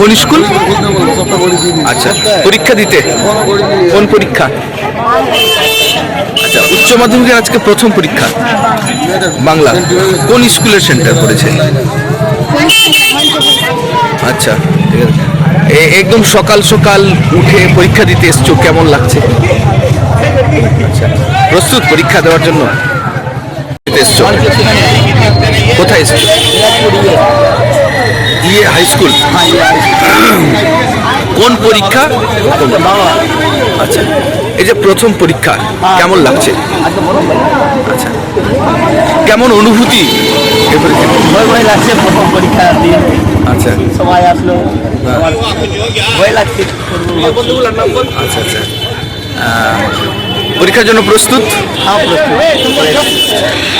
কোন স্কুল? আচ্ছা পরীক্ষা দিতে। কোন পরীক্ষা? আচ্ছা উচ্চ মাধ্যমিকের আজকে প্রথম পরীক্ষা। বাংলা। কোন স্কুলের সেন্টার পড়েছে? আচ্ছা একদম সকাল সকাল উঠে পরীক্ষা দিতে এসছো, কেমন লাগছে? আচ্ছা প্রস্তুত পরীক্ষা দেওয়ার জন্য? কোথায় এসছো? ইয়ে হাই স্কুল কোন পরীক্ষা? আচ্ছা এই যে প্রথম পরীক্ষা কেমন লাগছে? আচ্ছা কেমন অনুভূতি? ভয় ভয় লাগছে প্রথম পরীক্ষার দিন আচ্ছা। সময় আসলো ভয় লাগছে। আচ্ছা আচ্ছা। পরীক্ষার জন্য প্রস্তুত? হ্যাঁ, প্রস্তুত।